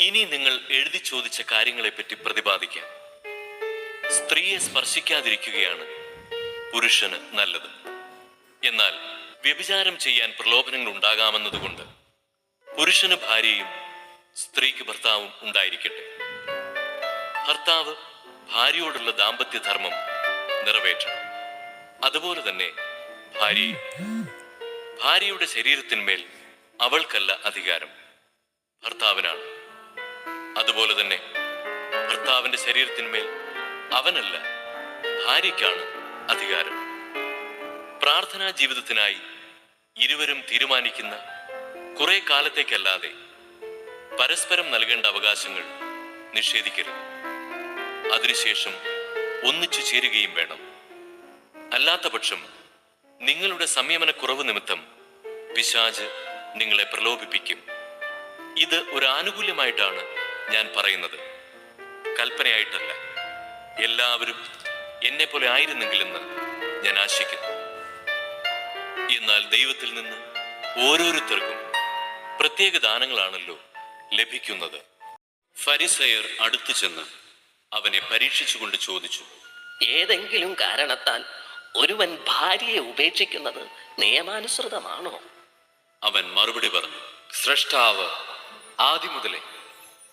ഇനി നിങ്ങൾ എഴുതി ചോദിച്ച കാര്യങ്ങളെപ്പറ്റി പ്രതിപാദിക്കാം. സ്ത്രീയെ സ്പർശിക്കാതിരിക്കുകയാണ് പുരുഷന് നല്ലത്. എന്നാൽ വ്യഭിചാരം ചെയ്യാൻ പ്രലോഭനങ്ങൾ ഉണ്ടാകാമെന്നതുകൊണ്ട് പുരുഷന് ഭാര്യയും സ്ത്രീക്ക് ഭർത്താവും ഉണ്ടായിരിക്കട്ടെ. ഭർത്താവ് ഭാര്യയോടുള്ള ദാമ്പത്യധർമ്മം നിറവേറ്റണം. അതുപോലെ തന്നെ ഭാര്യ ഭാര്യയുടെ ശരീരത്തിന്മേൽ അവൾക്കല്ല അധികാരം. ഭർത്താവിനാണ്. അതുപോലെ തന്നെ ഭർത്താവിന്റെ ശരീരത്തിന്മേൽ അവനല്ല ഭാര്യയ്ക്കാണ് അധികാരം. പ്രാർത്ഥനാ ജീവിതത്തിനായി ഇരുവരും തീരുമാനിക്കുന്ന കുറെ കാലത്തേക്കല്ലാതെ പരസ്പരം നൽകേണ്ട അവകാശങ്ങൾ നിഷേധിക്കരുത്. അതിനുശേഷം ഒന്നിച്ചു ചേരുകയും വേണം. അല്ലാത്ത പക്ഷം നിങ്ങളുടെ സംയമനക്കുറവ് നിമിത്തം പിശാജ് നിങ്ങളെ പ്രലോഭിപ്പിക്കും. ഇത് ഒരു ആനുകൂല്യമായിട്ടാണ് ഞാൻ പറയുന്നത്. കൽപ്പനയായിട്ടല്ല. എല്ലാവരും എന്നെ പോലെ ആയിരുന്നെങ്കിലെന്ന് ഞാൻ ആശിക്കുന്നു. എന്നാൽ ദൈവത്തിൽ നിന്ന് ഓരോരുത്തർക്കും പ്രത്യേക ദാനങ്ങളാണല്ലോ ലഭിക്കുന്നത്. ഫരിസയർ അടുത്തു ചെന്ന് അവനെ പരീക്ഷിച്ചുകൊണ്ട് ചോദിച്ചു ഏതെങ്കിലും കാരണത്താൽ ഒരുവൻ ഭാര്യയെ ഉപേക്ഷിക്കുന്നത് നിയമാനുസൃതമാണോ? അവൻ മറുപടി പറഞ്ഞു സ്രഷ്ടാവ് ആദ്യം മുതലേ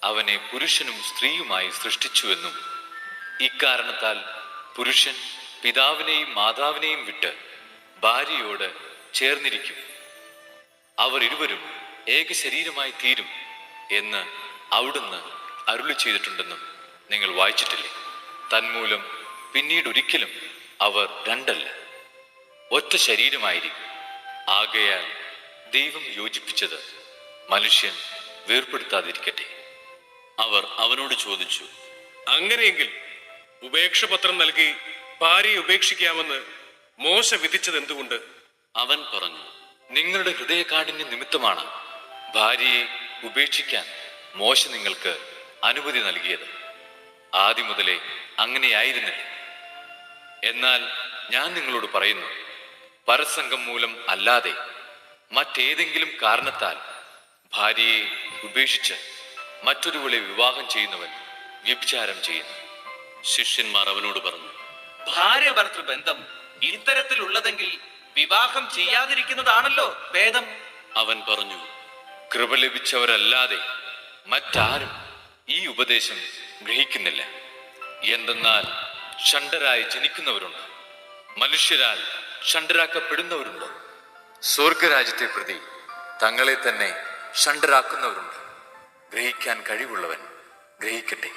അവനെ പുരുഷനും സ്ത്രീയുമായി സൃഷ്ടിച്ചുവെന്നും ഇക്കാരണത്താൽ പുരുഷൻ പിതാവിനെയും മാതാവിനെയും വിട്ട് ഭാര്യയോട് ചേർന്നിരിക്കും. അവർ ഇരുവരും ഏക ശരീരമായി തീരും എന്ന് അവിടുന്ന് അരുളി ചെയ്തിട്ടുണ്ടെന്നും നിങ്ങൾ വായിച്ചിട്ടില്ലേ? തന്മൂലം പിന്നീട് ഒരിക്കലും അവർ രണ്ടല്ല. ഒറ്റ ശരീരമായിരിക്കും. ആകയാൽ ദൈവം യോജിപ്പിച്ചത് മനുഷ്യൻ വേർപ്പെടുത്താതിരിക്കട്ടെ. അവർ അവനോട് ചോദിച്ചു അങ്ങനെയെങ്കിൽ ഉപേക്ഷപത്രം നൽകി ഭാര്യയെ ഉപേക്ഷിക്കാമെന്ന് മോശ വിധിച്ചത് എന്തുകൊണ്ട്? അവൻ പറഞ്ഞു നിങ്ങളുടെ ഹൃദയകാഠിന്യ നിമിത്തമാണ് ഭാര്യയെ ഉപേക്ഷിക്കാൻ മോശ നിങ്ങൾക്ക് അനുമതി നൽകിയത്. ആദ്യം മുതലേ അങ്ങനെയായിരുന്നില്ല എന്നാൽ ഞാൻ നിങ്ങളോട് പറയുന്നു പരസംഗം മൂലം അല്ലാതെ മറ്റേതെങ്കിലും കാരണത്താൽ ഭാര്യയെ ഉപേക്ഷിച്ച് മറ്റൊരുവളെ വിവാഹം ചെയ്യുന്നവൻ വ്യഭിചാരം ചെയ്യുന്നു. ശിഷ്യന്മാർ അവനോട് പറഞ്ഞു ഭാര്യ ഭർത്തൃ ബന്ധം ഇത്തരത്തിലുള്ളതെങ്കിൽ വിവാഹം ചെയ്യാതിരിക്കുന്നതാണല്ലോ ഭേദം അവൻ പറഞ്ഞു കൃപ ലഭിച്ചവരല്ലാതെ മറ്റാരും ഈ ഉപദേശം ഗ്രഹിക്കുന്നില്ല. എന്തെന്നാൽ ഷണ്ടരായി ജനിക്കുന്നവരുണ്ട്. മനുഷ്യരാൽ ഷണ്ടരാക്കപ്പെടുന്നവരുണ്ട് സ്വർഗരാജ്യത്തെ പ്രതി തങ്ങളെ തന്നെ ഷണ്ടരാക്കുന്നവരുണ്ട് ഗ്രഹിക്കാൻ കഴിവുള്ളവൻ ഗ്രഹിക്കട്ടെ.